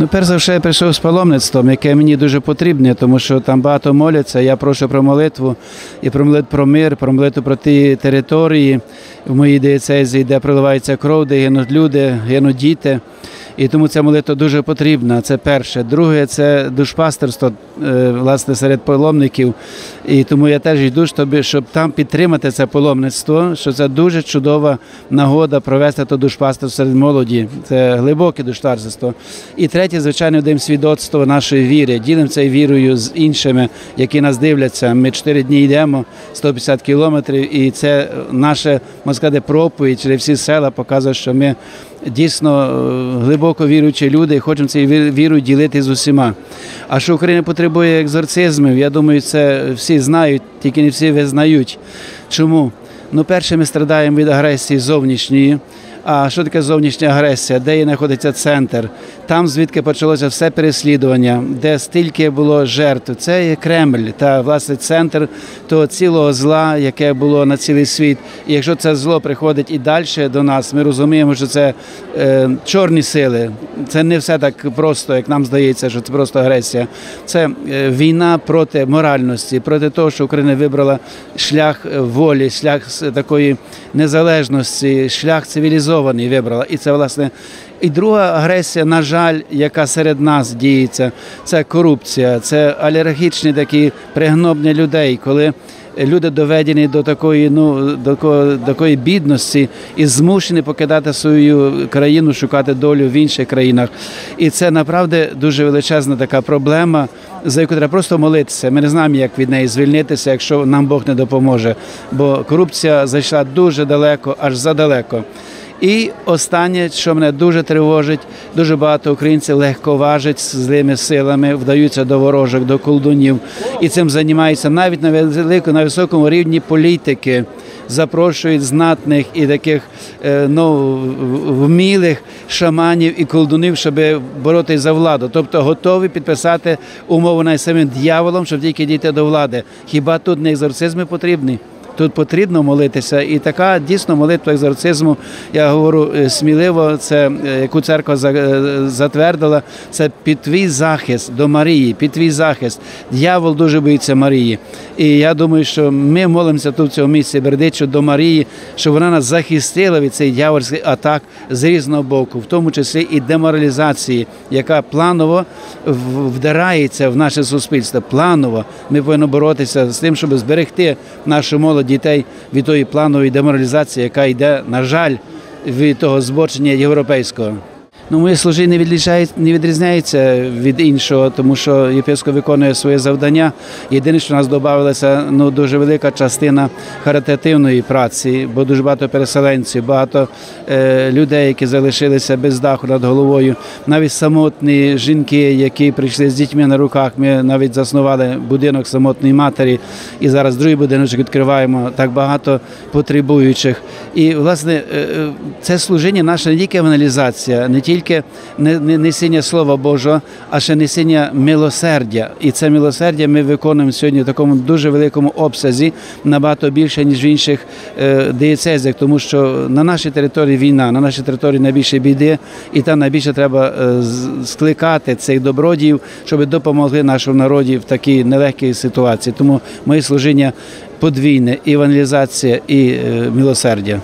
Ну, перш за все, я прийшов з паломництвом, яке мені дуже потрібне, тому що там багато моляться. Я прошу про молитву і про молитву про мир, про молитву про ті території в моїй диецезії, де проливається кров, де гинуть люди, гинуть діти. І тому ця молитва дуже потрібна. Це перше. Друге, це душпастерство е, власне серед паломників. І тому я теж йду, щоб, щоб там підтримати це паломництво, що це дуже чудова нагода провести то душпастерство серед молоді. Це глибоке душпастерство. І третє, звичайно, даємо свідоцтво нашої віри. Ділимося вірою з іншими, які нас дивляться. Ми чотири дні йдемо 150 кілометрів, і це наша можна сказати, проповідь через всі села показує, що ми дійсно е, глибоко віруючі люди і хочемо цією вірою ділити з усіма. А що Україна потребує екзорцизмів, я думаю, це всі знають, тільки не всі визнають. Чому? Ну, перше, ми страдаємо від агресії зовнішньої. А що таке зовнішня агресія? Де є знаходиться центр? Там, звідки почалося все переслідування, де стільки було жертв. Це є Кремль та власне центр того цілого зла, яке було на цілий світ. І якщо це зло приходить і далі до нас, ми розуміємо, що це е, чорні сили. Це не все так просто, як нам здається, що це просто агресія. Це е, війна проти моральності, проти того, що Україна вибрала шлях волі, шлях такої незалежності, шлях цивілізований вибрала. І це власне. І друга агресія, на жаль, яка серед нас діється, це корупція, це алергічні такі пригнобні людей, коли люди доведені до такої, ну до такої бідності і змушені покидати свою країну, шукати долю в інших країнах. І це направді дуже величезна така проблема, за яку треба просто молитися. Ми не знаємо, як від неї звільнитися, якщо нам Бог не допоможе. Бо корупція зайшла дуже далеко, аж задалеко. І останнє, що мене дуже тривожить, дуже багато українців легковажать злими силами, вдаються до ворожок, до колдунів, і цим займаються навіть на великому, на високому рівні політики. Запрошують знатних і таких ну, вмілих шаманів і колдунів, щоб боротися за владу. Тобто готові підписати умову навіть самим дьяволом, щоб тільки дійти до влади. Хіба тут не екзорцизми потрібні? Тут потрібно молитися, і така дійсно молитва екзорцизму, я говорю сміливо, це яку церква затвердила, це під твій захист до Марії, під твій захист. Д'явол дуже боїться Марії. І я думаю, що ми молимося тут в цьому місці Бердичу до Марії, щоб вона нас захистила від цих дьявольських атак з різного боку, в тому числі і деморалізації, яка планово вдирається в наше суспільство. Планово ми повинні боротися з тим, щоб зберегти нашу молодь дітей від тої планової деморалізації, яка йде, на жаль, від того збочення європейського. Ну, моє служіння не відрізняється від іншого, тому що єпископ виконує своє завдання. Єдине, що у нас додавалася ну, дуже велика частина харитативної праці, бо дуже багато переселенців, багато е, людей, які залишилися без даху над головою. Навіть самотні жінки, які прийшли з дітьми на руках. Ми навіть заснували будинок самотної матері, і зараз другий будиночок відкриваємо так багато потребуючих. І власне це служіння наша не тільки евангелізація, не тільки тільки несіння Слова Божого, а ще несіння милосердя. І це милосердя ми виконуємо сьогодні в такому дуже великому обсязі, набагато більше, ніж в інших диєцезіях, тому що на нашій території війна, на нашій території найбільше біди, і там найбільше треба скликати цих добродіїв, щоб допомогли нашому народі в такій нелегкій ситуації. Тому моє служіння подвійне і евангелізація, і милосердя.